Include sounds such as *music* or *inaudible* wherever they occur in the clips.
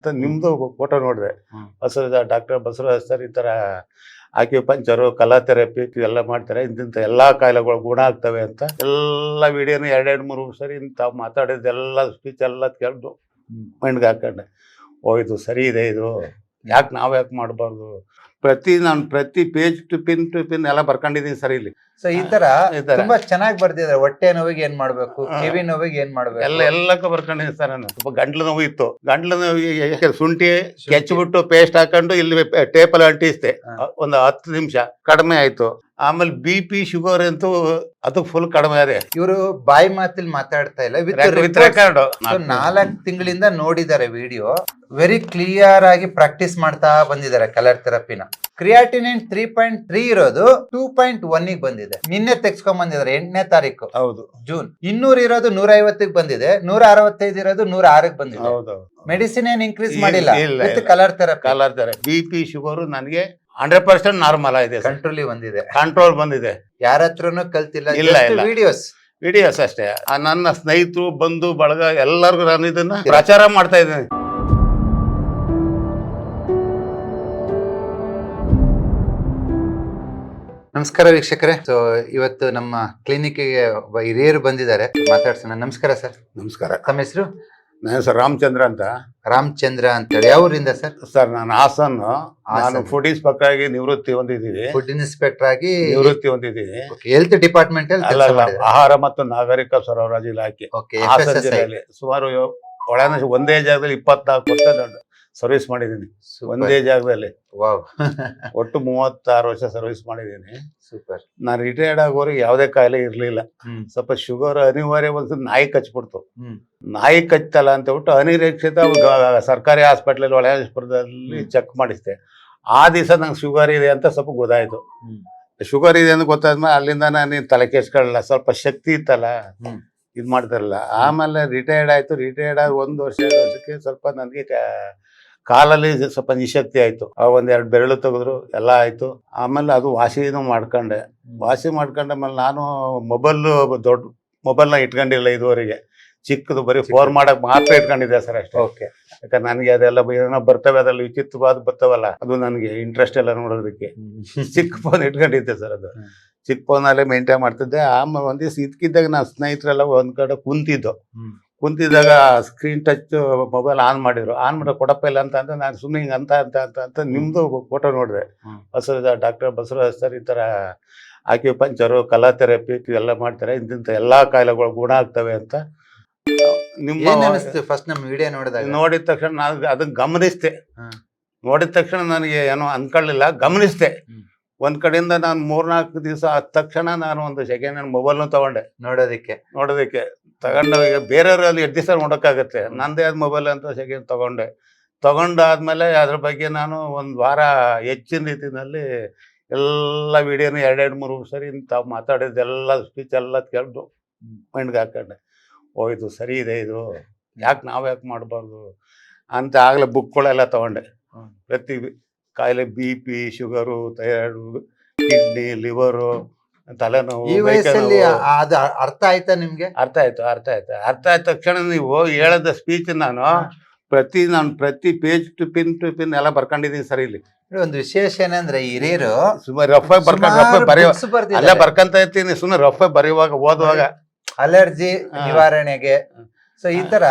ಅಂತ ನಿಮ್ದು ಫೋಟೋ ನೋಡಿದೆ. ಬಸವರಾಜ ಡಾಕ್ಟರ್ ಬಸವರಾಜ್ ಸರ್ ಈ ತರ ಆಕ್ಯುಪಂಚರು ಕಲಾ ಥೆರಪಿ ಎಲ್ಲ ಮಾಡ್ತಾರೆ. ಇಂತಿಂತ ಎಲ್ಲಾ ಕಾಯಿಲೆಗಳು ಗುಣ ಆಗ್ತವೆ ಅಂತ ಎಲ್ಲ ವಿಡಿಯೋನ ಎರಡೆರಡು ಮೂರು ಸರಿ ಇಂತ ಮಾತಾಡಿದ್ದೆಲ್ಲ ಸ್ಪೀಚ್ ಎಲ್ಲ ಕೇಳ್ದು ಮೈಂಡ್ಗೆ ಹಾಕೊಂಡೆ. ಓ ಇದು ಸರಿ ಇದೆ ಇದು. ಯಾಕೆ ನಾವು ಯಾಕೆ ಮಾಡಬಾರ್ದು? ಪ್ರತಿ ನಾನು ಪ್ರತಿ page to pin to pin ಎಲ್ಲ ಬರ್ಕೊಂಡಿದ್ದೀನಿ ಸರಿ ಇಲ್ಲಿ. ಸೊ ಈ ತರ ತುಂಬಾ ಚೆನ್ನಾಗಿ ಬರ್ದಿದ್ದಾರೆ ಹೊಟ್ಟೆ ನೋವಿಗೆ ಏನ್ ಮಾಡ್ಬೇಕು. ಕಿವಿ ನೋವಿಗೆ ಏನ್ ಮಾಡ್ಬೇಕು? ಎಲ್ಲ ಎಲ್ಲಕ್ಕೂ ಬರ್ಕೊಂಡಿದ್ದೀನಿ ಸರ್ ನಾನು. ಸ್ವಲ್ಪ ಗಂಟ್ಲು ನೋವು ಇತ್ತು. ಗಂಟ್ಲು ನೋವಿಗೆ ಶುಂಠಿ ಕೆಚ್ಚಿಬಿಟ್ಟು ಪೇಸ್ಟ್ ಹಾಕೊಂಡು ಇಲ್ಲಿ ಟೇಪ್ ಅಂಟಿಸ್ದೆ. ಅಂಟಿಸ್ತೆ ಒಂದು ಹತ್ತು ನಿಮಿಷ ಕಡಿಮೆ ಆಯ್ತು. ಆಮೇಲೆ ಬಿ ಪಿ ಶುಗರ್ ಅಂತೂ ಅದು ಫುಲ್ ಕಡಿಮೆ ಅದೇ ಇವರು ಬಾಯಿ ಮಾತಲ್ಲಿ ಮಾತಾಡ್ತಾ ಇಲ್ಲ. ನಾಲ್ಕು ತಿಂಗಳಿಂದ ನೋಡಿದ್ದಾರೆ ವಿಡಿಯೋ ವೆರಿ ಕ್ಲಿಯರ್ ಆಗಿ ಪ್ರಾಕ್ಟೀಸ್ ಮಾಡ್ತಾ ಬಂದಿದ್ದಾರೆ ಕಲರ್ ಥೆರಪಿನ ಕ್ರಿಯಾಟಿನಿನ್ ತ್ರೀ ಪಾಯಿಂಟ್ ತ್ರೀ ಇರೋದು ಟೂ ಪಾಯಿಂಟ್ ಒನ್ಗೆ ಬಂದಿದೆ. ನಿನ್ನೆ ತೆಗ್ಸ್ಕೊಂಡ್ ಬಂದಿದ್ದಾರೆ ಎಂಟನೇ ತಾರೀಕು. ಹೌದು. ಜೂನ್. ಇನ್ನೂರ್ ಇರೋದು ನೂರ ಐವತ್ತಿಗೆ ಬಂದಿದೆ ನೂರ ಅರವತ್ತೈದು ಇರೋದು ನೂರ ಆರಕ್ಕೆ ಬಂದಿದೆ. ಹೌದು. ಮೆಡಿಸಿನ್ ಏನ್ ಇನ್ಕ್ರೀಸ್ ಮಾಡಿಲ್ಲ. ಇಲ್ಲ, ವಿತ್ ಇಲ್ಲ. ಕಲರ್ ಥೆರಪಿ ಕಲರ್ ತರ ಬಿ ಪಿ ಶುಗರ್ ನನಗೆ ಹಂಡ್ರೆಡ್ ಪರ್ಸೆಂಟ್ ನಾರ್ಮಲ್ ಆಗಿದೆ ಕಂಟ್ರೋಲ್ ಬಂದಿದೆ. ಕಂಟ್ರೋಲ್ ಬಂದಿದೆ. ಯಾರ ಹತ್ರನೂ ಕಲ್ತಿಲ್ಲ ಇಲ್ಲ. ವಿಡಿಯೋಸ್ ವಿಡಿಯೋಸ್ ಅಷ್ಟೇ. ಆ ನನ್ನ ಸ್ನೇಹಿತರು ಬಂಧು ಬಳಗ ಎಲ್ಲರಿಗೂ ನಾನು ಇದನ್ನ ಪ್ರಚಾರ ಮಾಡ್ತಾ ಇದ್ದೀನಿ. ನಮಸ್ಕಾರ ವೀಕ್ಷಕರೇ. ಸೊ ಇವತ್ತು ನಮ್ಮ ಕ್ಲಿನಿಕ್ಗೆ ಒಬ್ಬ ಹಿರಿಯರು ಬಂದಿದ್ದಾರೆ. ಮಾತಾಡ್ಸೋಣ. ನಮಸ್ಕಾರ ಸರ್. ನಮಸ್ಕಾರ. ತಮ್ಮ ಹೆಸರು? ನನ್ನ ಹೆಸರು ರಾಮಚಂದ್ರ ಅಂತ. ರಾಮಚಂದ್ರ ಅಂತ ಹೇಳಿ ಊರಿಂದ ಸರ್? ಸರ್ ನಾನು ಹಾಸನ್. ನಾನು. ಫುಡ್ ಇನ್ಸ್ಪೆಕ್ಟರ್ ಆಗಿ ನಿವೃತ್ತಿ ಹೊಂದಿದ್ದೀವಿ ಫುಡ್ ಇನ್ಸ್ಪೆಕ್ಟರ್ ಆಗಿ ನಿವೃತ್ತಿ ಹೊಂದಿದ್ದೀನಿ. ಹೆಲ್ತ್ ಡಿಪಾರ್ಟ್ಮೆಂಟ್ ಅಲ್ಲಿ ಅಲ್ಲ ಆಹಾರ ಮತ್ತು ನಾಗರಿಕ ಸರಬರಾಜು ಇಲಾಖೆ. ಹಾಸನ ಜಿಲ್ಲೆಯಲ್ಲಿ. ಸುಮಾರು ಒಳನ ಒಂದೇ ಜಾಗದಲ್ಲಿ ಇಪ್ಪತ್ನಾಲ್ಕು ವರ್ಷ ಸರ್ವಿಸ್ ಮಾಡಿದ್ದೀನಿ. ಒಂದೇ ಜಾಗದಲ್ಲಿ. *laughs* ಒಟ್ಟು ಮೂವತ್ತಾರು ವರ್ಷ ಸರ್ವಿಸ್ ಮಾಡಿದ್ದೀನಿ. ಸೂಪರ್ ನಾನು ರಿಟೈರ್ಡ್ ಆಗೋರಿಗೆ ಯಾವುದೇ ಕಾಯಿಲೆ ಇರಲಿಲ್ಲ. ಸ್ವಲ್ಪ ಶುಗರ್ ಅನಿವಾರ್ಯ ಬಂದು ನಾಯಿ ಕಚ್ಬಿಡ್ತು. ನಾಯಿ ಕಚ್ತಲ್ಲ ಅಂತ ಬಿಟ್ಟು ಅನಿರೀಕ್ಷಿತ ಸರ್ಕಾರಿ ಹಾಸ್ಪಿಟ್ಲಲ್ಲಿ ಒಳಪುರದಲ್ಲಿ. ಚೆಕ್ ಮಾಡಿಸಿದೆ. ಆ ದಿವಸ ನಂಗೆ ಶುಗರ್ ಇದೆ ಅಂತ ಸ್ವಲ್ಪ ಗೊತ್ತಾಯ್ತು. ಶುಗರ್ ಇದೆ ಅಂತ ಗೊತ್ತಾದ್ಮೇಲೆ ಅಲ್ಲಿಂದ ನಾನು ತಲೆ ಕೆಸ್ಕೊಳ್ಳಲ್ಲ ಸ್ವಲ್ಪ ಶಕ್ತಿ ಇತ್ತಲ್ಲ. ಇದು ಮಾಡ್ತಾರಲ್ಲ ಆಮೇಲೆ ರಿಟೈರ್ಡ್ ಆಯ್ತು. ರಿಟೈರ್ಡ್ ಆಗಿ ಒಂದು ವರ್ಷ ವರ್ಷಕ್ಕೆ ಸ್ವಲ್ಪ ನನಗೆ ಕಾಲಲ್ಲಿ ಸ್ವಲ್ಪ ನಿಶಕ್ತಿ ಆಯ್ತು. ಆ ಒಂದ್ ಎರಡು ಬೆರಳು ತೆಗೆದ್ರು ಎಲ್ಲ ಆಯ್ತು. ಆಮೇಲೆ ಅದು ವಾಸಿನೂ ಮಾಡ್ಕೊಂಡೆ. ವಾಸಿ ಮಾಡ್ಕೊಂಡ ಮೇಲೆ ನಾನು ಮೊಬೈಲ್ ದೊಡ್ಡ ಮೊಬೈಲ್ನ ಇಟ್ಕೊಂಡಿಲ್ಲ ಇದುವರೆಗೆ. ಚಿಕ್ಕದು ಬರೀ ಫೋನ್ ಮಾಡಕ್ ಮಾತ್ರ ಇಟ್ಕೊಂಡಿದ್ದೆ ಸರ್ ಅಷ್ಟೇ. ಓಕೆ. ಯಾಕಂದ್ರೆ ನನಗೆ ಅದೆಲ್ಲ ಏನೋ ಬರ್ತವೆ ಅದ್ರಲ್ಲಿ ವಿಚಿತ್ರವಾದ ಬರ್ತವಲ್ಲ. ಅದು ನನಗೆ ಇಂಟ್ರೆಸ್ಟ್ ಎಲ್ಲ ನೋಡೋದಕ್ಕೆ. ಚಿಕ್ಕ ಫೋನ್ ಇಟ್ಕೊಂಡಿದ್ದೆ ಸರ್ ಅದು. ಚಿಕ್ಕ ಫೋನಲ್ಲೇ ಮೇಂಟೈನ್ ಮಾಡ್ತಿದ್ದೆ. ಆಮೇಲೆ ಒಂದಿವಸ ಇದ್ಕಿದ್ದಾಗ ಇದಕ್ಕಿದ್ದಾಗ ನಾನು ಸ್ನೇಹಿತರೆಲ್ಲ ಒಂದ್ ಕಡೆ ಕುಂತಿದ್ದು. ಕುಂತಿದ್ದಾಗ ಸ್ಕ್ರೀನ್ ಟಚ್ ಮೊಬೈಲ್ ಆನ್ ಮಾಡಿದ್ರು. ಆನ್ ಮಾಡೋ ಕೊಡಪ್ಪ ಇಲ್ಲ ಅಂತ ಅಂದ್ರೆ ನಾನು ಸುಮ್ಮನೆ ಹಿಂಗೆ ಅಂತ ಅಂತ ಅಂತ ಅಂತ ನಿಮ್ದು ಫೋಟೋ ನೋಡಿದೆ. ಬಸವರಾಜ ಡಾಕ್ಟರ್ ಬಸವರಾಜ್ ಸರ್ ಈ ಆಕಿ ಆಕ್ಯುಪಂಚರು ಕಲಾ ಥೆರಪಿ ಎಲ್ಲ ಮಾಡ್ತಾರೆ. ಇಂತಿಂತ ಎಲ್ಲಾ ಕಾಯಿಲೆಗಳು ಗುಣ ಆಗ್ತವೆ ಅಂತ ಏನ್ ನಿಮ್ಮ ಫಸ್ಟ್ ನಮ್ಮ ವಿಡಿಯೋ ನೋಡಿದಾಗ? ನೋಡಿದ ತಕ್ಷಣ ನಾನು ಅದನ್ನ ಗಮನಿಸ್ತೆ. ನೋಡಿದ ತಕ್ಷಣ ನನಗೆ ಏನೋ ಅನ್ಕೊಳ್ಳಿಲ್ಲ ಗಮನಿಸ್ತೆ. ಒಂದ್ ಕಡೆಯಿಂದ ನಾನು ಮೂರ್ನಾಲ್ಕು ದಿವಸ ಆದ ತಕ್ಷಣ ನಾನು ಒಂದು ಸೆಕೆಂಡ್ ಹ್ಯಾಂಡ್ ಮೊಬೈಲ್ನ ತಗೊಂಡೆ. ನೋಡೋದಕ್ಕೆ. ನೋಡೋದಕ್ಕೆ. ತಗೊಂಡು ಈಗ ಬೇರೆಯವ್ರಲ್ಲಿ ಎರಡು ದಿವಸ ನೋಡೋಕ್ಕಾಗತ್ತೆ. ನಂದೇ ಅದು ಮೊಬೈಲ್ ಅಂತ ಸೆಕೆಂಡ್ ತಗೊಂಡೆ. ತಗೊಂಡಾದ್ಮೇಲೆ ಅದ್ರ ಬಗ್ಗೆ ನಾನು ಒಂದು ವಾರ ಹೆಚ್ಚಿನ ರೀತಿಯಲ್ಲಿ ಎಲ್ಲ ವಿಡಿಯೋನ ಎರಡೆರಡು ಮೂರು ಸರಿ ತಾವು ಮಾತಾಡಿದ್ದೆಲ್ಲ ಸ್ಪೀಚ್ ಎಲ್ಲ ಕೇಳ್ದು ಮೈಂಡ್ಗೆ ಹಾಕೊಂಡೆ. ಓ ಇದು ಸರಿ ಇದೆ ಇದು. ಯಾಕೆ ನಾವು ಯಾಕೆ ಮಾಡಬಾರ್ದು? ಅಂತ ಆಗಲೇ ಬುಕ್ಗಳೆಲ್ಲ ತಗೊಂಡೆ. ಪ್ರತಿ ಕಾಯಿಲೆ B P sugar thyroid kidney liver ತಲೆನೋವು ಈ ವಯಸ್ಸಲ್ಲಿ. ಅದು ಅರ್ಥ ಆಯ್ತಾ ನಿಮ್ಗೆ? ಅರ್ಥ ಆಯ್ತು ಅರ್ಥ ಆಯ್ತು. ಅರ್ಥ ಆಯ್ತ ತಕ್ಷಣ ನೀವು ಹೇಳದ ಸ್ಪೀಚ್ ನಾನು ಪ್ರತಿ ನಾನು ಪ್ರತಿ page to pin to pin ಎಲ್ಲ ಬರ್ಕೊಂಡಿದ್ದೀನಿ ಸರ್ ಇಲ್ಲಿ. ಒಂದು ವಿಶೇಷ ಏನಂದ್ರೆ ಹಿರಿಯರು ಸುಮ್ಮನೆ ರಫ್ ಬರ್ಕೊಂಡು ರಫ್ ಬರೆಯೋ ಅಲ್ಲೇ ಬರ್ಕೊಂತ ಇರ್ತೀನಿ ಸುಮ್ಮನೆ ರಫ್ ಬರೆಯುವಾಗ ಓದುವಾಗ. ಅಲರ್ಜಿ ನಿವಾರಣೆಗೆ. ಸೊ ಈ ತರ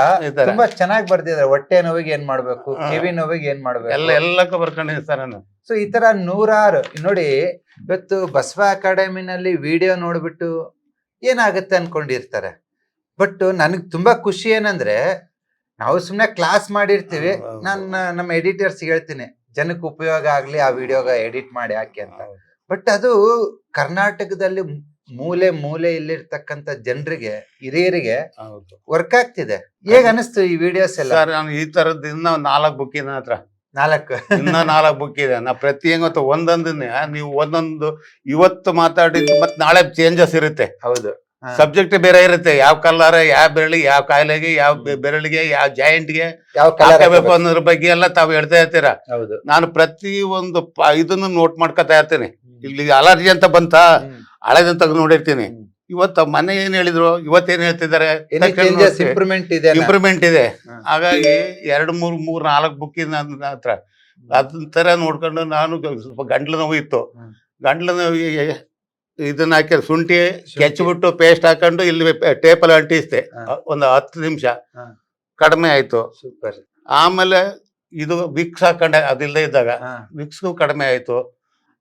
ತುಂಬಾ ಚೆನ್ನಾಗಿ ಬರ್ತಿದ್ದಾರೆ ಹೊಟ್ಟೆ ನೋವಿಗೆ ಏನ್ ಮಾಡ್ಬೇಕು. ಕಿವಿ ನೋವಿಗೆ ಏನ್ ಎಲ್ಲ ಮಾಡ್ಬೇಕು ಎಲ್ಲಕ್ಕೂ ಬರ್ಕೊಂಡಿದ್ದೀನಿ ಸರ್ ನಾನು. ಸೊ ಈ ತರ ನೂರಾರು ನೋಡಿ ಇವತ್ತು ಬಸವ ಅಕಾಡೆಮಿನಲ್ಲಿ ವಿಡಿಯೋ ನೋಡ್ಬಿಟ್ಟು ಏನಾಗುತ್ತೆ ಅನ್ಕೊಂಡಿರ್ತಾರೆ. ಬಟ್ ನನಗೆ ತುಂಬಾ ಖುಷಿ ಏನಂದ್ರೆ ನಾವು ಸುಮ್ನೆ ಕ್ಲಾಸ್ ಮಾಡಿರ್ತೀವಿ. ನನ್ನ ನಾನು ನಮ್ಮ ಎಡಿಟರ್ಸ್ ಹೇಳ್ತೀನಿ ಜನಕ್ಕೆ ಉಪಯೋಗ ಆಗ್ಲಿ ಆ ವಿಡಿಯೋಗ ಎಡಿಟ್ ಮಾಡಿ ಹಾಕಿ ಅಂತ. ಬಟ್ ಅದು ಕರ್ನಾಟಕದಲ್ಲಿ ಮೂಲೆ ಮೂಲೆ ಇಲ್ಲಿರ್ತಕ್ಕಂಥ ಜನರಿಗೆ ಹಿರಿಯರಿಗೆ ವರ್ಕ್ ಆಗ್ತಿದೆ. ಹೇಗ ಅನಿಸ್ತು ಈ ವಿಡಿಯೋಸ್ ಎಲ್ಲ? ನಾನು ಈ ತರದಿಂದ ನಾಲ್ಕು ಬುಕ್ಕಿನ ಇದೆ ಹತ್ರ ನಾಲ್ಕು. ಇನ್ನ ನಾಲ್ಕು ಬುಕ್ ಇದೆ. ನಾ ಪ್ರತಿ ಹೆಂಗ ಒಂದೊಂದನ್ನೇ. ನೀವು ಒಂದೊಂದು ಇವತ್ತು ಮಾತಾಡಿದ್ದು ಮತ್ತೆ ನಾಳೆ ಚೇಂಜಸ್ ಇರುತ್ತೆ. ಹೌದು. ಸಬ್ಜೆಕ್ಟ್ ಬೇರೆ ಇರುತ್ತೆ. ಯಾವ ಕಲರ್ ಯಾವ ಬೆರಳಿಗೆ ಯಾವ ಕಾಯಿಲೆಗೆ ಯಾವ ಬೆರಳಿಗೆ ಯಾವ ಜಾಯಿಂಟ್ಗೆ ಹಾಕಬೇಕು ಅನ್ನೋದ್ರ ಬಗ್ಗೆ ಎಲ್ಲ ತಾವು ಹೇಳ್ತಾ ಇರ್ತೀರಾ? ಹೌದು. ನಾನು ಪ್ರತಿ ಒಂದು ಇದನ್ನು ನೋಟ್ ಮಾಡ್ಕೊತಾ ಇರ್ತೀನಿ. ಇಲ್ಲಿ ಅಲರ್ಜಿ ಅಂತ ಬಂತ ಹಳೆದಂತ ನೋಡಿರ್ತೀನಿ. ಇವತ್ತು ಮನೆ ಏನ್ ಹೇಳಿದ್ರು? ಇವತ್ತೇನ್ ಹೇಳ್ತಿದ್ದಾರೆ? ಇಂಪ್ರೂವ್ಮೆಂಟ್ ಇದೆ ಇಂಪ್ರೂವ್ಮೆಂಟ್ ಇದೆ. ಹಾಗಾಗಿ ಎರಡು ಮೂರು ಮೂರ್ ನಾಲ್ಕು ಬುಕ್ ನನ್ನ ಹತ್ರ. ಅದನ್ನ ತರ ನೋಡ್ಕೊಂಡು ನಾನು ಸ್ವಲ್ಪ ಗಂಟ್ಲು ನೋವು ಇತ್ತು. ಗಂಟ್ಲು ನೋವಿಗೆ ಇದನ್ನ ಹಾಕಿ ಶುಂಠಿ. ಕೆಚ್ಚಿಬಿಟ್ಟು ಪೇಸ್ಟ್ ಹಾಕೊಂಡು ಇಲ್ಲಿ ಟೇಪಲ್ಲಿ ಅಂಟಿಸ್ತೆ. ಒಂದು ಹತ್ತು ನಿಮಿಷ. ಕಡಿಮೆ ಆಯ್ತು. ಸೂಪರ್ ಆಮೇಲೆ ಇದು ವಿಕ್ಸ್ ಹಾಕೊಂಡೆ ಅದಿಲ್ಲದೆ ಇದ್ದಾಗ. ವಿಕ್ಸ್ಗೂ ಕಡಿಮೆ ಆಯ್ತು.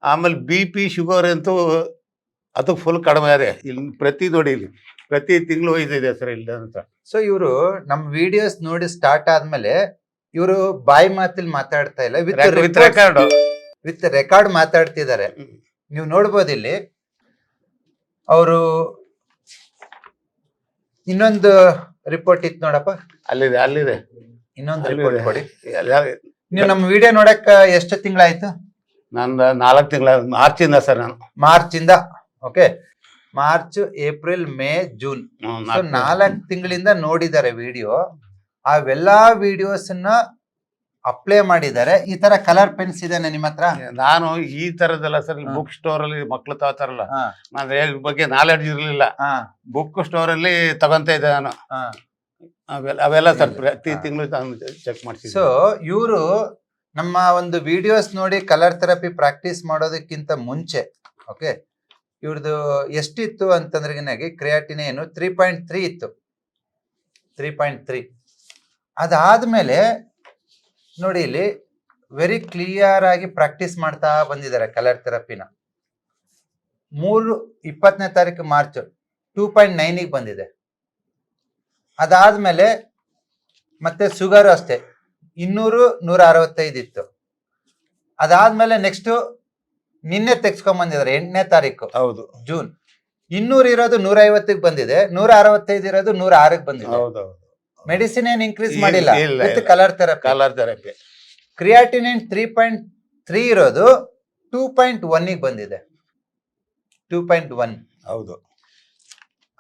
ಆಮೇಲೆ ಬಿ ಪಿ ಶುಗರ್ ಅಂತೂ ಅದು ಫುಲ್ ಕಡಿಮೆ ಅದೇ. ಇಲ್ಲಿ ಪ್ರತಿ ನೋಡಿ ಇಲ್ಲಿ ಪ್ರತಿ ತಿಂಗಳು ಇದೆ ಸರ್ ಇಲ್ಲ ಅಂತ. ಸೊ ಇವರು ನಮ್ಮ ವಿಡಿಯೋಸ್ ನೋಡಿ ಸ್ಟಾರ್ಟ್ ಆದ್ಮೇಲೆ ಇವರು ಬಾಯಿ ಮಾತಲ್ಲಿ ಮಾತಾಡ್ತಾ ಇಲ್ಲ with with record with record ಮಾತಾಡ್ತಿದ್ದಾರೆ. ನೀವು ನೋಡ್ಬೋದು ಇಲ್ಲಿ ಅವರು ಇನ್ನೊಂದು ರಿಪೋರ್ಟ್ ಇತ್ತು ನೋಡಪ್ಪ. ಅಲ್ಲಿದೆ ಅಲ್ಲಿದೆ. ಇನ್ನೊಂದು. ರಿಪೋರ್ಟ್ ಕೊಡಿ. ನೀವು ನಮ್ಮ ವಿಡಿಯೋ ನೋಡಕ್ಕೆ ಎಷ್ಟು ತಿಂಗಳಾಯ್ತು? ನಂದು ನಾಲ್ಕು ತಿಂಗಳ ಮಾರ್ಚಿಂದ ಸರ್ ನಾನು. ಮಾರ್ಚ್ ಇಂದ okay March April May June so ನಾಲ್ಕು ತಿಂಗಳಿಂದ ನೋಡಿದ್ದಾರೆ ವಿಡಿಯೋ ಅವೆಲ್ಲಾ ವಿಡಿಯೋಸ್ನ ಅಪ್ಲೈ ಮಾಡಿದ್ದಾರೆ. ಈ ತರ ಕಲರ್ ಪೆನ್ಸ್ ಇದೆ ನಿಮ್ಮ ಹತ್ರ? ನಾನು ಈ ತರದಲ್ಲ ಸರ್. ಬುಕ್ ಸ್ಟೋರ್ ಅಲ್ಲಿ ಮಕ್ಳು ತಗೋತಾರಲ್ಲ. ನಾನು ಇದ್ರ ಬಗ್ಗೆ ನಾಲೆಡ್ಜ್ ಇರಲಿಲ್ಲ. ಬುಕ್ ಸ್ಟೋರ್ ಅಲ್ಲಿ ತಗೊಂತ ಇದ್ದೆ ನಾನು. ಅವೆಲ್ಲ ಅವೆಲ್ಲ ಸರ್ ಪ್ರತಿ. ತಿಂಗಳು ಚೆಕ್ ಸೊ ಮಾಡ್ಸಿದ್ದೆ ಇವರು ನಮ್ಮ ಒಂದು ವಿಡಿಯೋಸ್ ನೋಡಿ ಕಲರ್ ಥೆರಪಿ ಪ್ರಾಕ್ಟೀಸ್ ಮಾಡೋದಕ್ಕಿಂತ ಮುಂಚೆ ಓಕೆ ಇವ್ರದ್ದು ಎಷ್ಟಿತ್ತು ಅಂತಂದ್ರೆ ಕ್ರಿಯಾಟಿನೇನು ತ್ರೀ ಪಾಯಿಂಟ್ ತ್ರೀ ಇತ್ತು. ತ್ರೀ ಪಾಯಿಂಟ್ ತ್ರೀ ಅದಾದ್ಮೇಲೆ ನೋಡಿ ಇಲ್ಲಿ ವೆರಿ ಕ್ಲಿಯರ್ ಆಗಿ ಪ್ರಾಕ್ಟೀಸ್ ಮಾಡ್ತಾ ಬಂದಿದ್ದಾರೆ ಕಲರ್ ಥೆರಪಿನ ಮೂರು, ಇಪ್ಪತ್ತನೇ ತಾರೀಕು ಮಾರ್ಚ್ ಟೂ ಪಾಯಿಂಟ್ ನೈನಿಗೆ ಬಂದಿದೆ. ಅದಾದ್ಮೇಲೆ ಮತ್ತೆ ಶುಗರ್ ಅಷ್ಟೇ. ಇನ್ನೂರು ನೂರ ಅರವತ್ತೈದು ಇತ್ತು. ಅದಾದ್ಮೇಲೆ ನೆಕ್ಸ್ಟ್ ನಿನ್ನೆ ತೆಗ್ಸ್ಕೊಂಡ್ ಬಂದಿದ್ದಾರೆ ಎಂಟನೇ ತಾರೀಕು. ಹೌದು. ಜೂನ್. ಇನ್ನೂರ ಇರೋದು ನೂರ ಐವತ್ತಿಗೆ ಬಂದಿದೆ ನೂರ ಅರವತ್ತೈದು ಇರೋದು ನೂರ ಆರಕ್ಕೆ ಬಂದಿದೆ. ಹೌದು ಹೌದು ಮೆಡಿಸಿನ್ ಏನ್ ಇನ್ಕ್ರೀಸ್ ಮಾಡಿಲ್ಲ ಇಲ್ಲ, ವಿತ್ ಇಲ್ಲ. Colour therapy colour therapy creatinine three point three ಇರೋದು ಟೂ ಪಾಯಿಂಟ್ ಒನ್ನಿಗೆ ಬಂದಿದೆ. ಟೂ ಪಾಯಿಂಟ್ ಒನ್ ಹೌದು.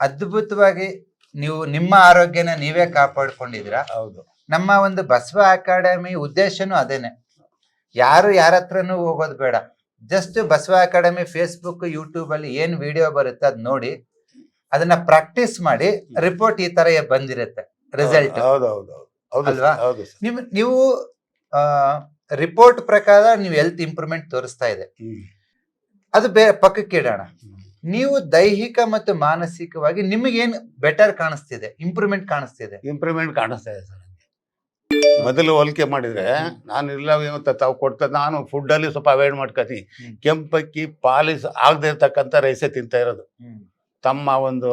ಅದ್ಭುತವಾಗಿ ನೀವು ನಿಮ್ಮ ಆರೋಗ್ಯನ ನೀವೇ ಕಾಪಾಡ್ಕೊಂಡಿದ್ದೀರಾ. ಹೌದು. ನಮ್ಮ ಒಂದು ಬಸವ ಅಕಾಡೆಮಿ ಉದ್ದೇಶನೂ ಅದೇನೆ. ಯಾರು ಯಾರ ಹತ್ರನೂ ಹೋಗೋದು ಬೇಡ. Just Basava academy Facebook YouTube ಅಲ್ಲಿ ಏನ್ ವಿಡಿಯೋ ಬರುತ್ತೆ ಅದ್ ನೋಡಿ ಅದನ್ನ ಪ್ರಾಕ್ಟೀಸ್ ಮಾಡಿ ರಿಪೋರ್ಟ್ ಈ ತರ ಬಂದಿರುತ್ತೆ ರಿಸಲ್ಟ್ ಹೌದು ಹೌದು ಹೌದು ಹೌದು. ಅಲ್ವಾ? ನಿಮ್ ನೀವು ರಿಪೋರ್ಟ್ ಪ್ರಕಾರ ನೀವು ಹೆಲ್ತ್ ಇಂಪ್ರೂವ್ಮೆಂಟ್ ತೋರಿಸ್ತಾ ಇದೆ. ಅದು ಬೇ ಪಕ್ಕಕ್ಕೆ ಇಡೋಣ. ನೀವು ದೈಹಿಕ ಮತ್ತು ಮಾನಸಿಕವಾಗಿ ನಿಮಗೇನು ಬೆಟರ್ ಕಾಣಿಸ್ತಿದೆ ಇಂಪ್ರೂವ್ಮೆಂಟ್ ಕಾಣಿಸ್ತಿದೆ? ಇಂಪ್ರೂವ್ಮೆಂಟ್ ಕಾಣಿಸ್ತಾ ಇದೆ ಸರ್. ಮೊದಲು ಹೋಲಿಕೆ ಮಾಡಿದ್ರೆ ನಾನು ಇಲ್ಲ ತಾವು ಕೊಡ್ತ ನಾನು ಫುಡ್ ಅಲ್ಲಿ ಸ್ವಲ್ಪ ಅವಾಯ್ಡ್ ಮಾಡ್ಕೊತೀನಿ. ಕೆಂಪಕ್ಕಿ ಪಾಲಿಸ್ ಆಗದೆ ಇರ್ತಕ್ಕಂಥ ರೈಸೇ ತಿಂತಾ ಇರೋದು. ತಮ್ಮ ಒಂದು.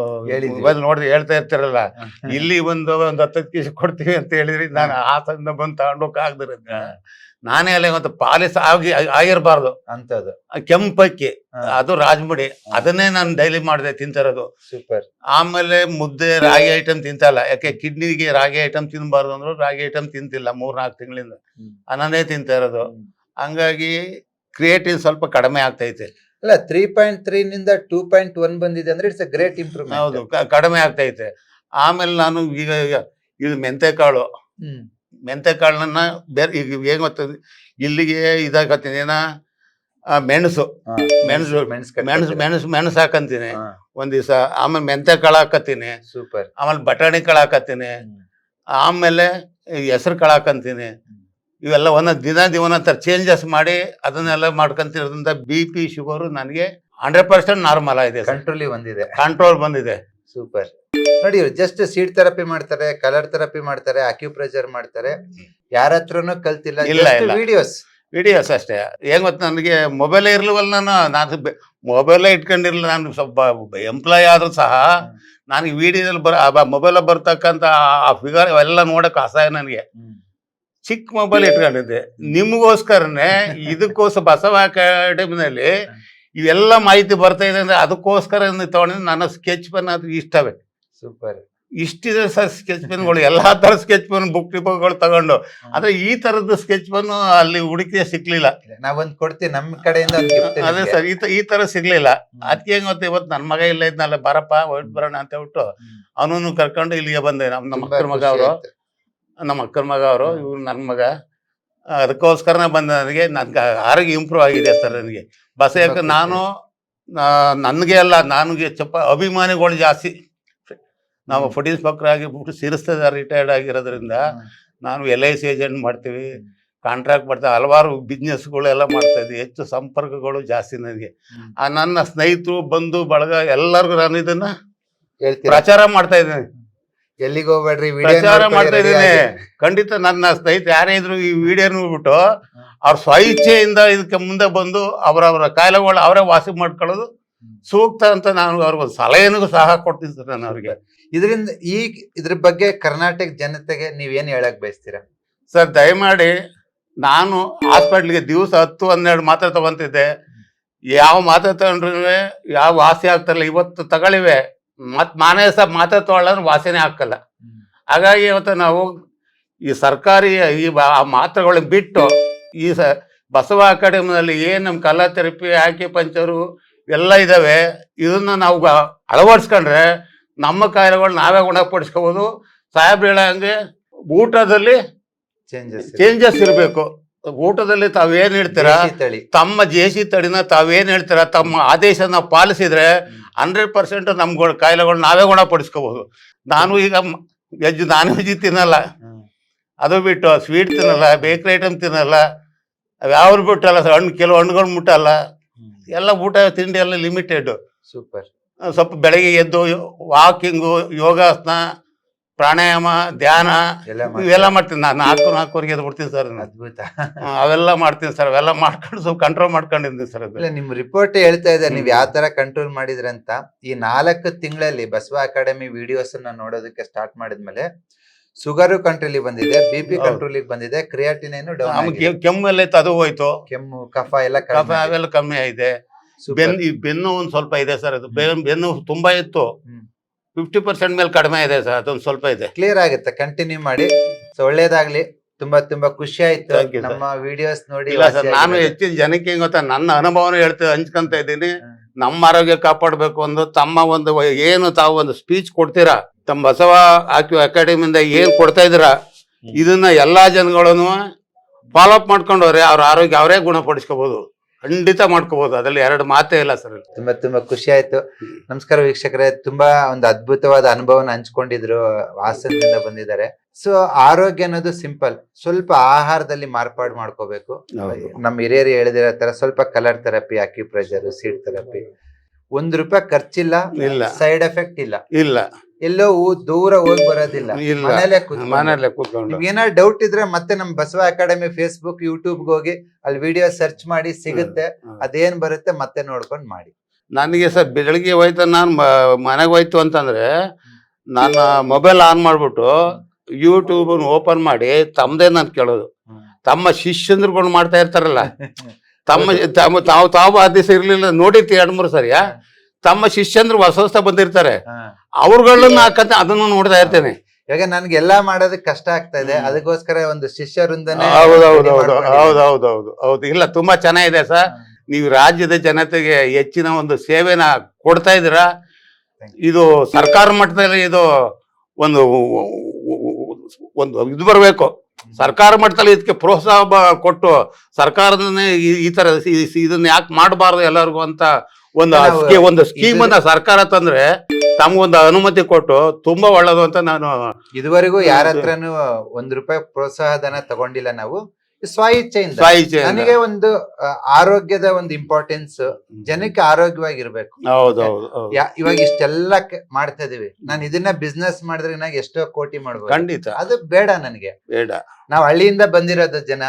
ಮೊಬೈಲ್ ನೋಡಿದ್ರೆ ಹೇಳ್ತಾ ಇರ್ತಿರಲ್ಲ ಇಲ್ಲಿ ಒಂದು ಒಂದು ಹತ್ತತ್ತು ಕೆಜಿ ಕೊಡ್ತೀವಿ ಅಂತ ಹೇಳಿದ್ರಿ ನಾನು ಹಾಸನ ಬಂದು ತಗೊಂಡೋಕ್ ಆಗದಿರುತ್ತೆ ನಾನೇ ಅಲ್ಲಿ ಇವತ್ತು ಪಾಲಿಸ್ ಆಗಿ ಆಗಿರಬಾರ್ದು. ಅಂತದ್ದು ಕೆಂಪಕ್ಕಿ ಅದು ರಾಜ್ಮುಡಿ ಅದನ್ನೇ ನಾನು ಡೈಲಿ ಮಾಡಿದೆ ತಿಂತಿರೋದು. ಸೂಪರ್ ಆಮೇಲೆ ಮುದ್ದೆ ರಾಗಿ ಐಟಮ್ ತಿಂತಲ್ಲ ಯಾಕೆ ಕಿಡ್ನಿಗೆ ರಾಗಿ ಐಟಮ್ ತಿನ್ನಬಾರ್ದು ಅಂದ್ರು ರಾಗಿ ಐಟಮ್ ತಿಂತಿಲ್ಲ ಮೂರ್ ನಾಲ್ಕು ತಿಂಗಳಿಂದ ಅನ್ನನೇ ತಿಂತಾ ಇರೋದು ಹಂಗಾಗಿ ಕ್ರಿಯೇಟಿನ್ ಸ್ವಲ್ಪ ಕಡಿಮೆ ಆಗ್ತೈತೆ. ಅಲ್ಲ ತ್ರೀ ಪಾಯಿಂಟ್ ತ್ರೀ ನಿಂದ ಟೂ ಪಾಯಿಂಟ್ ಒನ್ ಬಂದಿದೆ ಅಂದ್ರೆ ಇಟ್ಸ್ ಗ್ರೇಟ್ ಇಂಪ್ರೂವ್ಮೆಂಟ್ ಹೌದು ಕಡಿಮೆ ಆಗ್ತೈತೆ. ಆಮೇಲೆ ನಾನು ಈಗ ಈಗ ಇದು ಮೆಂತೆಕಾಳು. ಮೆಂತೆಕಾಳನ್ನ ಬೇರೆ ಈಗ ಏನ್ ಗೊತ್ತದೆ? ಇಲ್ಲಿಗೆ ಇದಾಗತ್ತೀನಿ ಏನ? ಮೆಣಸು. ಮೆಣಸು ಮೆಣಸು ಮೆಣಸು ಮೆಣಸು ಹಾಕಂತೀನಿ. ಒಂದ್ ದಿವಸ. ಆಮೇಲೆ ಮೆಂತೆ ಕಾಳು ಹಾಕತ್ತೀನಿ. ಸೂಪರ್. ಆಮೇಲೆ ಬಟಾಣಿ ಕಾಳು ಹಾಕತ್ತೀನಿ. ಆಮೇಲೆ ಹೆಸರು ಕಾಳು ಹಾಕಂತೀನಿ. ಇವೆಲ್ಲ ಒಂದೊಂದು ದಿನ ದಿವನ ಚೇಂಜಸ್ ಮಾಡಿ ಅದನ್ನೆಲ್ಲ ಮಾಡ್ಕೊಂತಿರೋದ್ರಿಂದ ಬಿ ಪಿ ಶುಗರು ನನಗೆ ಹಂಡ್ರೆಡ್ ಪರ್ಸೆಂಟ್ ನಾರ್ಮಲ್ ಆಗಿದೆ ಕಂಟ್ರೋಲಿ ಬಂದಿದೆ. ಕಂಟ್ರೋಲ್ ಬಂದಿದೆ. ಸೂಪರ್. ನೋಡಿ ಜಸ್ಟ್ ಸೀಡ್ ಥೆರಪಿ ಮಾಡ್ತಾರೆ ಕಲರ್ ಥೆರಪಿ ಮಾಡ್ತಾರೆ ಅಕ್ಯುಪ್ರೆಷರ್ ಮಾಡ್ತಾರೆ. ಯಾರ ಹತ್ರನು ಕಲ್ತಿಲ್ಲ ಇಲ್ಲ, ಇಲ್ಲ. ವಿಡಿಯೋಸ್ ವಿಡಿಯೋಸ್ ಅಷ್ಟೇ. ಏನ್ ಗೊತ್ತ ನನಗೆ ಮೊಬೈಲ್ ಇರ್ಲಿವಲ್ಲ ನಾನು ನಾನು ಮೊಬೈಲೇ ಇಟ್ಕೊಂಡಿರ್ಲಿಲ್ಲ ನಾನು ಸ್ವಲ್ಪ ಎಂಪ್ಲಾಯ್ ಆದ್ರೂ ಸಹ ನನಗೆ ವಿಡಿಯೋದಲ್ಲಿ ಬರ ಮೊಬೈಲ್ ಬರ್ತಕ್ಕಂಥ ಆ ಫಿಗರ್ ಎಲ್ಲ ನೋಡಕ್ ಅಸಹ್ಯ ನನಗೆ. ಚಿಕ್ಕ ಮೊಬೈಲ್ ಇಟ್ಕೊಂಡಿದ್ದೆ. ನಿಮಗೋಸ್ಕರನೇ ಇದಕ್ಕೋಸ್ಕರ ಬಸವ ಅಕಾಡೆಮಿನಲ್ಲಿ ಇವೆಲ್ಲ ಮಾಹಿತಿ ಬರ್ತಾ ಇದೆ ಅಂದ್ರೆ ಅದಕ್ಕೋಸ್ಕರ ತಗೊಂಡಿದ್ದೆ. ನನ್ನ ಸ್ಕೆಚ್ ಪೆನ್ ಅದು ಇಷ್ಟವೇ. ಸೂಪರ್ ಇಷ್ಟಿದೆ ಸರ್ ಸ್ಕೆಚ್ ಪೆನ್ಗಳು ಎಲ್ಲಾ ತರ ಸ್ಕೆಚ್ ಪೆನ್ ಬುಕ್ ಟಿಪ್ಗಳು ತಗೊಂಡು. ಆದ್ರೆ ಈ ತರದ ಸ್ಕೆಚ್ ಪೆನ್ ಅಲ್ಲಿ ಹುಡುಕಿ ಸಿಗ್ಲಿಲ್ಲ. ನಾವೊಂದ್ ಕೊಡ್ತೀವಿ ನಮ್ಮ ಕಡೆಯಿಂದ ಅದೇ ಸರ್ ಈ ತರ ಸಿಗ್ಲಿಲ್ಲ. ಅದಕ್ಕೆ ಹೆಂಗ್ ಗೊತ್ತ ಇವತ್ತು ನನ್ನ ಮಗ ಇಲ್ಲ ಇದ್ನಲ್ಲ ಬರಪ್ಪ ಹೊರಟು ಬರೋಣ ಅಂತ ಹೇಳ್ಬಿಟ್ಟು. ಅವನನ್ನು ಕರ್ಕೊಂಡು ಇಲ್ಲಿಗೆ ಬಂದೆ ನಮ್ಮ ನಮ್ಮ ಅಕ್ಕನ ಮಗ ಅವರು. ನಮ್ಮ ಅಕ್ಕನ ಮಗ ಅವರು ಇವ್ರು ನನ್ನ ಮಗ. ಅದಕ್ಕೋಸ್ಕರನೇ ಬಂದ ನನಗೆ ನನ್ಗೆ ಆರೋಗ್ಯ ಇಂಪ್ರೂವ್ ಆಗಿದೆ ಸರ್ ನನಗೆ. ಬಸ್ ಯಾಕೆ ನಾನು ನನಗೆ ಅಲ್ಲ ನನಗೆ ಚಪ್ಪ ಅಭಿಮಾನಿಗಳು ಜಾಸ್ತಿ. ನಾವು ಫೋರ್ಟೀನ್ ಇನ್ಸ್ಪೆಕ್ಟರ್ ಆಗಿಬಿಟ್ಟು ಸೇರಿಸ್ತದೆ ರಿಟೈರ್ಡ್ ಆಗಿರೋದ್ರಿಂದ ನಾನು ಎಲ್ ಐ ಸಿ ಏಜೆಂಟ್ ಮಾಡ್ತೀವಿ. ಕಾಂಟ್ರಾಕ್ಟ್ ಮಾಡ್ತೀವಿ ಹಲವಾರು ಬಿಸ್ನೆಸ್ಗಳೆಲ್ಲ ಮಾಡ್ತಾ ಇದ್ವಿ ಹೆಚ್ಚು ಸಂಪರ್ಕಗಳು ಜಾಸ್ತಿ ನನಗೆ. ಆ ನನ್ನ ಸ್ನೇಹಿತರು ಬಂಧು ಬಳಗ ಎಲ್ಲರಿಗೂ ನಾನು ಇದನ್ನ ಪ್ರಚಾರ ಮಾಡ್ತಾ ಇದ್ದೀನಿ. ಎಲ್ಲಿಗೆ ಹೋಗ್ಬೇಡ್ರಿ? ಪ್ರಚಾರ ಮಾಡ್ತಾ ಇದ್ದೀನಿ. ಖಂಡಿತ ನನ್ನ ಸ್ನೇಹಿತರು ಯಾರೇ ಇದ್ರು ಈ ವಿಡಿಯೋ ನೋಡ್ಬಿಟ್ಟು ಅವ್ರ ಸ್ವಇಚ್ಛೆಯಿಂದ ಇದಕ್ಕೆ ಮುಂದೆ ಬಂದು ಅವರವರ ಕಾಯಿಲೆಗಳು ಅವರೇ ವಾಸಿ ಮಾಡ್ಕೊಳ್ಳೋದು ಸೂಕ್ತ ಅಂತ ನಾನು ಅವ್ರಿಗೊಂದು ಸಲಹೆನೂ ಸಹ ಕೊಡ್ತೀನಿ ಸರ್ ನಾನು ಅವ್ರಿಗೆ. ಇದರಿಂದ ಈ ಇದ್ರ ಬಗ್ಗೆ ಕರ್ನಾಟಕ ಜನತೆಗೆ ನೀವೇನು ಹೇಳಕ್ ಬಯಸ್ತೀರಾ? ಸರ್ ದಯಮಾಡಿ ನಾನು ಹಾಸ್ಪಿಟ್ಲಿಗೆ ದಿವಸ ಹತ್ತು ಹನ್ನೆರಡು ಮಾತ್ರೆ ತಗೊಂತಿದ್ದೆ. ಯಾವ ಮಾತ್ರೆ ತಗೊಂಡ್ರು ಯಾವ ವಾಸಿ ಆಗ್ತಾರಲ್ಲ ಇವತ್ತು ತಗೊಳ್ಳಿವೆ ಮತ್ ಮಾನೇ ಸಹ ಮಾತ್ರೆ ತಗೊಳ್ಳೋದ್ರೆ ವಾಸಿನೇ ಹಾಕಲ್ಲ. ಹಾಗಾಗಿ ಇವತ್ತು ನಾವು ಈ ಸರ್ಕಾರಿ ಈ ಮಾತ್ರೆಗಳನ್ನ ಬಿಟ್ಟು ಈ ಸ ಬಸವ ಅಕಾಡೆಮಿನಲ್ಲಿ ಏನು ನಮ್ಮ ಕಲಾ ಥೆರಪಿ ಆಕೆ ಪಂಚರು ಎಲ್ಲ ಇದ್ದಾವೆ ಇದನ್ನ ನಾವು ಅಳವಡಿಸ್ಕೊಂಡ್ರೆ ನಮ್ಮ ಕಾಯಿಲೆಗಳು ನಾವೇ ಗುಣಪಡಿಸ್ಕೋಬೋದು. ಸಾಹೇಬ್ರು ಹೇಳಂಗೆ ಊಟದಲ್ಲಿ ಚೇಂಜಸ್ ಚೇಂಜಸ್ ಇರಬೇಕು. ಊಟದಲ್ಲಿ ತಾವೇನ್ ಹೇಳ್ತೀರಾ? ತಮ್ಮ ಜೇಸಿ ತಡಿನ ತಾವೇನ್ ಹೇಳ್ತೀರಾ? ತಮ್ಮ ಆದೇಶನ ಪಾಲಿಸಿದ್ರೆ ಹಂಡ್ರೆಡ್ ಪರ್ಸೆಂಟ್ ನಮ್ಮ ಕಾಯಿಲೆಗಳು ನಾವೇ ಗುಣಪಡಿಸ್ಕೋಬಹುದು ನಾನು ಈಗ ವೆಜ್ ನಾನ್ ವೆಜ್ ತಿನ್ನಲ್ಲ. ಅದು ಬಿಟ್ಟು ಸ್ವೀಟ್ ತಿನ್ನಲ್ಲ ಬೇಕ್ರಿ ಐಟಮ್ ತಿನ್ನಲ್ಲ. ಅವ್ಯಾವ್ರು ಬಿಟ್ಟಲ್ಲ ಹಣ್ಣು ಕೆಲವು ಹಣ್ಣುಗಳು ಮುಟ್ಟಲ್ಲ. ಎಲ್ಲ ಊಟ ತಿಂಡಿ ಎಲ್ಲ ಲಿಮಿಟೆಡ್ ಸೂಪರ್ ಸ್ವಲ್ಪ ಬೆಳಗ್ಗೆ ಎದ್ದು ವಾಕಿಂಗು ಯೋಗಾಸನ ಪ್ರಾಣಾಯಾಮ ಧ್ಯಾನ ಎಲ್ಲ ಇವೆಲ್ಲ ಮಾಡ್ತೀನಿ. ನಾನು ನಾಲ್ಕು ನಾಲ್ಕುವರೆಗೆ ಎದ್ದು ಬಿಡ್ತೀನಿ ಸರ್ ಅದ್ಭುತ. ಅವೆಲ್ಲ ಮಾಡ್ತೀನಿ ಸರ್. ಅವೆಲ್ಲ ಮಾಡ್ಕೊಂಡು ಸ್ವಲ್ಪ ಕಂಟ್ರೋಲ್ ಮಾಡ್ಕೊಂಡಿದ್ದೀನಿ ಸರ್ ಅದು. ಇಲ್ಲ ನಿಮ್ ರಿಪೋರ್ಟ್ ಹೇಳ್ತಾ ಇದೆ ನೀವು. ಯಾವ ತರ ಕಂಟ್ರೋಲ್ ಮಾಡಿದ್ರಂತ. ಈ ನಾಲ್ಕು ತಿಂಗಳಲ್ಲಿ ಬಸವ ಅಕಾಡೆಮಿ ವಿಡಿಯೋಸ್ ಅನ್ನ ನೋಡೋದಕ್ಕೆ ಸ್ಟಾರ್ಟ್ ಮಾಡಿದ್ಮೇಲೆ ಶುಗರ್ ಕಂಟ್ರೋಲ್ ಬಂದಿದೆ ಬಿ ಪಿ. ಕಂಟ್ರೋಲ್ ಬಂದಿದೆ ಕ್ರಿಯಾಟಿನೇನು ನಮ್ಗೆ ಕೆಮ್ಮು ಇತ್ತು ಅದು ಹೋಯ್ತು ಕೆಮ್ಮು ಕಫ ಎಲ್ಲ ಕಫ ಕಡಿಮೆ ಆಗಿದೆ. ಅವೆಲ್ಲ ಕಮ್ಮಿ ಆಗಿದೆ Super. ಬೆನ್ನು ಈ ಬೆನ್ನು ಒಂದ್ ಸ್ವಲ್ಪ ಇದೆ ಸರ್ ಅದು ಬೆ- ಬೆನ್ನು ತುಂಬಾ ಇತ್ತು ಹ್ಮ್. ಫಿಫ್ಟಿ ಪರ್ಸೆಂಟ್ ಮೇಲೆ ಕಡಿಮೆ ಇದೆ ಸರ್ ಅದೊಂದು ಸ್ವಲ್ಪ ಇದೆ ಕ್ಲಿಯರ್ ಆಗುತ್ತೆ ಕಂಟಿನ್ಯೂ ಮಾಡಿ ಸೊ ಒಳ್ಳೇದಾಗ್ಲಿ ತುಂಬಾ ತುಂಬಾ ಖುಷಿ ಆಯ್ತು you, sir. ನಮ್ಮ ವಿಡಿಯೋಸ್ ನೋಡಿ ಇಲ್ಲ ಸರ್ ನಾನು ಹೆಚ್ಚಿನ ಜನಕ್ಕೆ ಗೊತ್ತ ಗೊತ್ತಾ ನನ್ನ ಅನುಭವನ ಹೇಳ್ತಾ ಹಂಚ್ಕೊಂತ ಇದ್ದೀನಿ ಹ್ಮ್. ನಮ್ಮ ಆರೋಗ್ಯ ಕಾಪಾಡಬೇಕು ಒಂದು ತಮ್ಮ ಒಂದು ಏನು ತಾವು ಒಂದು ಸ್ಪೀಚ್ ಕೊಡ್ತೀರಾ ತಮ್ಮ ಬಸವ ಆಕ್ಯು ಅಕಾಡೆಮಿಯಿಂದ ಏನು ಕೊಡ್ತಾ ಇದ್ರ ಇದನ್ನ ಎಲ್ಲಾ ಜನಗಳನ್ನು ಫಾಲೋ ಅಪ್ ಮಾಡ್ಕೊಂಡವ್ರೆ ಅವ್ರ ಆರೋಗ್ಯ ಅವರೇ ಗುಣಪಡಿಸ್ಕೋಬಹುದು ಖಂಡಿತ ಮಾಡ್ಕೋಬಹುದು ಅದ್ರಲ್ಲಿ ಎರಡು ಮಾತೇ ಇಲ್ಲ ಸರ್. ತುಂಬಾ ತುಂಬಾ ಖುಷಿ ಆಯ್ತು. ನಮಸ್ಕಾರ ವೀಕ್ಷಕರೇ ತುಂಬಾ ಒಂದು ಅದ್ಭುತವಾದ ಅನುಭವನ ಹಂಚ್ಕೊಂಡಿದ್ರು ಹಾಸನದಿಂದ ಬಂದಿದ್ದಾರೆ. ಸೊ ಆರೋಗ್ಯ ಅನ್ನೋದು ಸಿಂಪಲ್ ಸ್ವಲ್ಪ ಆಹಾರದಲ್ಲಿ ಮಾರ್ಪಾಡು ಮಾಡ್ಕೋಬೇಕು. ನಮ್ಮ ಹಿರಿಯರು ಹೇಳಿದಿರೋ ತರ ಸ್ವಲ್ಪ colour therapy acupressure seed therapy ಒಂದ್ ರೂಪಾಯಿ ಖರ್ಚಿಲ್ಲ ಇಲ್ಲ. ಸೈಡ್ ಎಫೆಕ್ಟ್ ಇಲ್ಲ. ಇಲ್ಲ. ಎಲ್ಲೋ ದೂರ ಹೋಗಿ ಬರೋದಿಲ್ಲ. ಇಲ್ಲ. ಮನೇಲೆ ಕೂತ್ಕೊಂಡು. ಮನೆಯಲ್ಲೇ ಕೂತ್ಕೊಂಡು. ಏನಾದ್ರು ಡೌಟ್ ಇದ್ರೆ ಮತ್ತೆ ನಮ್ ಬಸವ ಅಕಾಡೆಮಿ ಫೇಸ್ಬುಕ್ ಯೂಟ್ಯೂಬ್ ಹೋಗಿ ಅಲ್ಲಿ ವಿಡಿಯೋ ಸರ್ಚ್ ಮಾಡಿ ಸಿಗುತ್ತೆ. ಹ್ಮ್. ಅದೇನ್ ಬರುತ್ತೆ ಮತ್ತೆ ನೋಡ್ಕೊಂಡು ಮಾಡಿ. ನನಗೆ ಸರ್ ಬೆಳಗ್ಗೆ ಹೋಯ್ತು ನಾನು ಮನೆಗೆ ಹೋಯ್ತು ಅಂತಂದ್ರೆ ನಾನು ಮೊಬೈಲ್ ಆನ್ ಮಾಡ್ಬಿಟ್ಟು ಯೂಟ್ಯೂಬ್ ಓಪನ್ ಮಾಡಿ ತಮ್ಮದೇ ನಾನು ಕೇಳೋದು. ತಮ್ಮ ಶಿಷ್ಯಂದ್ರುಗಳು ಮಾಡ್ತಾ ಇರ್ತಾರಲ್ಲ. *laughs* ತಮ್ಮ ತಮ್ಮ ತಾವು ತಾವು ಆ ದಿವಸ ಇರ್ಲಿಲ್ಲ ನೋಡಿರ್ತೀವಿ ಎರಡ್ ಮೂರು ಸರಿಯಾ? ತಮ್ಮ ಶಿಷ್ಯಂದ್ರು ಹೊಸ ಹೊಸ ಬಂದಿರ್ತಾರೆ ಅವ್ರಗಳನ್ನ ಹಾಕತ್ತೆ ಅದನ್ನು ನೋಡ್ತಾ ಇರ್ತೇನೆ. ಇವಾಗ ನನ್ಗೆ ಎಲ್ಲಾ ಮಾಡೋದಕ್ಕೆ ಕಷ್ಟ ಆಗ್ತಾ ಇದೆ. ಅದಕ್ಕೋಸ್ಕರ ಒಂದು ಶಿಷ್ಯರಿಂದನೇ ಹೌದೌದು ಹೌದು. ಇಲ್ಲ ತುಂಬಾ ಚೆನ್ನಾಗಿದೆ ಸರ್. ನೀವು ರಾಜ್ಯದ ಜನತೆಗೆ ಹೆಚ್ಚಿನ ಒಂದು ಸೇವೆನ ಕೊಡ್ತಾ ಇದ್ದೀರಾ? ಇದು ಸರ್ಕಾರ ಮಟ್ಟದಲ್ಲಿ ಇದು ಒಂದು ಒಂದು ಇದು ಬರಬೇಕು. ಸರ್ಕಾರ ಮಟ್ಟದಲ್ಲಿ ಇದಕ್ಕೆ ಪ್ರೋತ್ಸಾಹ ಕೊಟ್ಟು ಸರ್ಕಾರದನ್ನೇ ಈ- ತರ ಇದನ್ನ ಯಾಕೆ ಮಾಡಬಾರ್ದು ಎಲ್ಲರಿಗೂ ಅಂತ ಒಂದು ಸ್ಕೀ- ಒಂದು ಸ್ಕೀಮ್ ಅನ್ನ ಸರ್ಕಾರ ತಂದ್ರೆ ತಮ್ಗೊಂದು ಅನುಮತಿ ಕೊಟ್ಟು ತುಂಬಾ ಒಳ್ಳೇದು ಅಂತ ನಾನು ಇದುವರೆಗೂ ಯಾರ ಹತ್ರನು ಒಂದ್ ರೂಪಾಯಿ ಪ್ರೋತ್ಸಾಹ ಧನ ತಗೊಂಡಿಲ್ಲ ನಾವು. ಸ್ವ ಇಚ್ಛೆಯಿಂದ ಸಾಯಿಚೆ ನನಗೆ ಒಂದು ಆರೋಗ್ಯದ ಒಂದು ಇಂಪಾರ್ಟೆನ್ಸ್ ಜನಕ್ಕೆ ಆರೋಗ್ಯವಾಗಿರ್ಬೇಕು. ಇವಾಗ ಇಷ್ಟೆಲ್ಲ ಮಾಡ್ತಾ ಇದೀವಿ. ನಾನು ಇದನ್ನ ಬಿಸ್ನೆಸ್ ಮಾಡಿದ್ರೆ ನಾಗ ಎಷ್ಟೋ ಕೋಟಿ ಮಾಡ್ಬೋದು. ಖಂಡಿತ. ಅದು ಬೇಡ ನನಗೆ. ಬೇಡ. ನಾವ್ ಹಳ್ಳಿಯಿಂದ ಬಂದಿರೋದು ಜನ.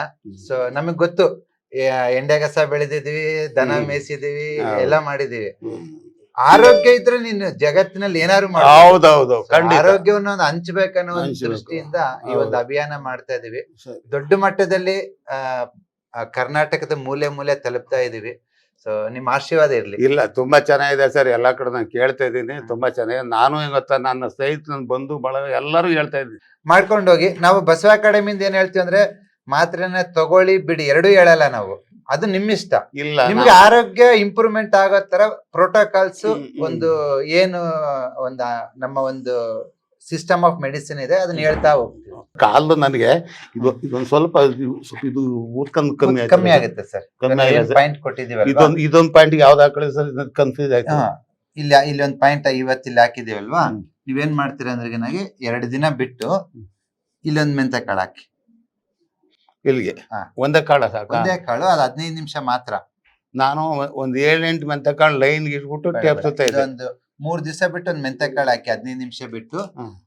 ಸೊ ನಮಗ್ ಗೊತ್ತು. ಯಾ- ಎಂಡೆಗಸ ಬೆಳೆದಿದೀವಿ ದನ. ಮೇಯಿಸಿದೀವಿ ಎಲ್ಲ ಮಾಡಿದೀವಿ ಆರೋಗ್ಯ ಇದ್ರೆ ನೀನು ಜಗತ್ತಿನಲ್ಲಿ ಏನಾದ್ರು ಮಾಡ ಹೌದೌದು ಆರೋಗ್ಯವನ್ನು ಒಂದು ಹಂಚ್ಬೇಕನ್ನೋ ಒಂದು. ದೃಷ್ಟಿಯಿಂದ ಈ. ಒಂದು ಅಭಿಯಾನ ಮಾಡ್ತಾ ಇದೀವಿ. ದೊಡ್ಡ ಮಟ್ಟದಲ್ಲಿ ಕರ್ನಾಟಕದ ಮೂಲೆ ಮೂಲೆ ತಲುಪ್ತಾ ಇದೀವಿ. ಸೊ ನಿಮ್ ಆಶೀರ್ವಾದ ಇರ್ಲಿ. ಇಲ್ಲ ತುಂಬಾ ಚೆನ್ನಾಗಿದೆ ಸರ್. ಎಲ್ಲಾ ಕಡೆ ನಾನು ಕೇಳ್ತಾ ಇದ್ದೀನಿ. ತುಂಬಾ ಚೆನ್ನಾಗಿದೆ. ನಾನು ಇವತ್ತ ನನ್ನ ಸ್ನೇಹಿತ ನನ್ನ ಬಂಧು ಬಳಗ ಎಲ್ಲರೂ ಹೇಳ್ತಾ ಇದ್ದೀನಿ. ಮಾಡ್ಕೊಂಡೋಗಿ ನಾವು ಬಸವ ಅಕಾಡೆಮಿಯಿಂದ ಏನ್ ಹೇಳ್ತೀವಿ ಅಂದ್ರೆ ಮಾತ್ರೆನ ತಗೊಳ್ಳಿ ಬಿಡಿ ಎರಡೂ ಹೇಳಲ್ಲ ನಾವು. ಅದು ನಿಮ್ಮಿಷ್ಟ. ಇಲ್ಲ ನಿಮ್ಗೆ ಆರೋಗ್ಯ ಇಂಪ್ರೂವ್ಮೆಂಟ್ ಆಗೋ ತರ ಪ್ರೋಟೋಕಾಲ್ಸ್. ಒಂದು ಏನು ಒಂದ ನಮ್ಮ ಒಂದು ಸಿಸ್ಟಮ್ ಆಫ್ ಮೆಡಿಸಿನ್ ಇದೆ ಅದನ್ನ ಹೇಳ್ತಾ ಹೋಗ್ತೀವಿ. ಕಾಲು ನನಗೆ ಇದು ಇದೊಂದು ಸ್ವಲ್ಪ ಇದು ಊದ್ಕೊಂಡು ಕಮ್ಮಿ ಕಮ್ಮಿ ಆಗುತ್ತೆ ಸರ್. ಕಮ್ಮಿ. ಪಾಯಿಂಟ್ ಕೊಟ್ಟಿದ್ದೀವಿ ಇದೊಂದು ಇದೊಂದು ಪಾಯಿಂಟ್ ಯಾವ್ದು ಹಾಕೊಳ್ಳಿ ಸರ್ ಕನ್ಫ್ಯೂಸ್ ಆಯ್ತು. ಇಲ್ಲ ಇಲ್ಲಿ ಒಂದು ಪಾಯಿಂಟ್ ಇವತ್ತು ಇಲ್ಲಿ ಹಾಕಿದೀವಲ್ವಾ. ನೀವೇನ್ ಮಾಡ್ತೀರಾ ಅಂದ್ರೆ ನನಗೆ ಎರಡು ದಿನ ಬಿಟ್ಟು ಇಲ್ಲೊಂದ್ ಮೆಂತೆ ಕಾಳು ಹಾಕಿ. ಇಲ್ಲಿಗೆ. ಹಾ. ಒಂದೇ ಕಾಳು ಸಾಕು? ಒಂದೇ ಕಾಳು ಅದು ಹದಿನೈದು ನಿಮಿಷ ಮಾತ್ರ. ನಾನು ಒಂದ್ ಏಳೆಂಟು ಮೆಂತೆ ಕಾಳು ಲೈನ್ ಇಟ್ಬಿಟ್ಟು ಟೇಪ್ ಸುತ್ತ ಇದೆ ಇದೊಂದು ಮೂರ್ ದಿವಸ ಬಿಟ್ಟು ಒಂದ್ ಮೆಂತೆ ಕಾಳು ಹಾಕಿ ಹದಿನೈದು ನಿಮಿಷ ಬಿಟ್ಟು.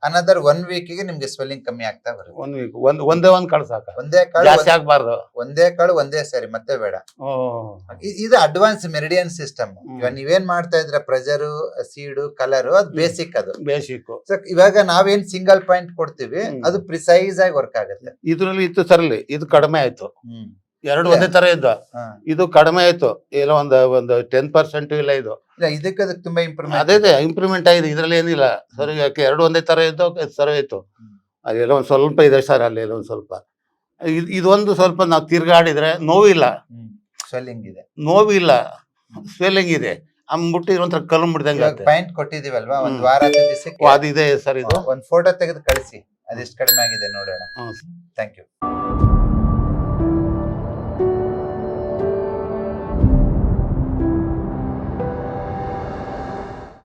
ಅನದರ್ ಒನ್ ವೀಕ್ಗೆ ನಿಮ್ಗೆ ಸ್ವೆಲ್ಲಿಂಗ್ ಕಮ್ಮಿ ಆಗ್ತಾ ಬರುತ್ತೆ. ಒಂದ್ ವೀಕ್ ಒಂದ್ ಒಂದೇ ಒಂದ್ ಕಾಳು ಸಾಕ? ಒಂದೇ ಕಾಳು ಜಾಸ್ತಿ ಆಗ್ಬಾರ್ದು. ಒಂದೇ ಕಾಳು ಒಂದೇ ಸರಿ ಮತ್ತೆ ಬೇಡ. ಇ- ಇದು ಅಡ್ವಾನ್ಸ್ ಮೆರಿಡಿಯನ್ ಸಿಸ್ಟಮ್ ಹ್ಮ್. ಇವಾಗ ನೀವೇನ್ ಮಾಡ್ತಾ ಇದ್ರ ಪ್ರೆಜರ್ ಸೀಡು ಕಲರ್ ಅದು ಬೇಸಿಕ್ ಅದು. ಬೇಸಿಕ್ So, ಇವಾಗ ನಾವೇನ್ ಸಿಂಗಲ್ ಪಾಯಿಂಟ್ ಕೊಡ್ತೀವಿ ಹ್ಮ್. ಅದು ಪ್ರಿಸೈಸ್ ಆಗಿ ವರ್ಕ್ ಆಗುತ್ತೆ. ಇದ್ರಲ್ಲಿ ಇತ್ತು ಸರಲಿ ಇದು ಕಡಿಮೆ ಆಯ್ತು. ಹ್ಮ್. ಎರಡು ಒಂದೇ ತರ ಇದ್ದ ಇದು ಕಡಿಮೆ ಆಯ್ತು. ಇಲ್ಲ ಒಂದು ಒಂದು ಟೆನ್ ಪರ್ಸೆಂಟ್ ಇಲ್ಲ ಇದು. ಇದಕ್ಕೆ ಅದಕ್ಕೆ ತುಂಬಾ ಇಂಪ್ರೂವ್ಮೆಂಟ್ ಅದೇ ಇದೆ ಇಂಪ್ರೂವ್ಮೆಂಟ್ ಆಗಿದೆ. ಇದ್ರಲ್ಲಿ ಏನಿಲ್ಲ. ಸರಿ ಯಾಕೆ ಎರಡು ಒಂದೇ ತರ ಇದ್ದು ಸರಿ ಆಯ್ತು. ಅದೆಲ್ಲ ಒಂದ್ ಸ್ವಲ್ಪ ಇದೆ ಸರ್ ಅಲ್ಲಿ ಒಂದ್ ಸ್ವಲ್ಪ. ಇದೊಂದು ಸ್ವಲ್ಪ ನಾವು ತಿರ್ಗಾಡಿದ್ರೆ ನೋವಿಲ್ಲ. ಸ್ವೆಲ್ಲಿಂಗ್ ಇದೆ. ನೋವಿಲ್ಲ. ಸ್ವೆಲ್ಲಿಂಗ್ ಇದೆ. ಅಂದ್ಬಿಟ್ಟು ಇದೊಂಥರ ಕಲ್ ಮುಡ್ದಂಗೆ ಪ್ಯಾಂಟ್ ಕೊಟ್ಟಿದೀವಲ್ವಾ ಒಂದ್. ವಾರ ದಿವಸಕ್ಕೆ ಅದಿದೆ ಸರ್ ಇದು. ಒಂದ್ ಫೋಟೋ ತೆಗೆದು ಕಳಿಸಿ. ಅದೆಷ್ಟು ಕಡಿಮೆ ಆಗಿದೆ ನೋಡೋಣ. Thank you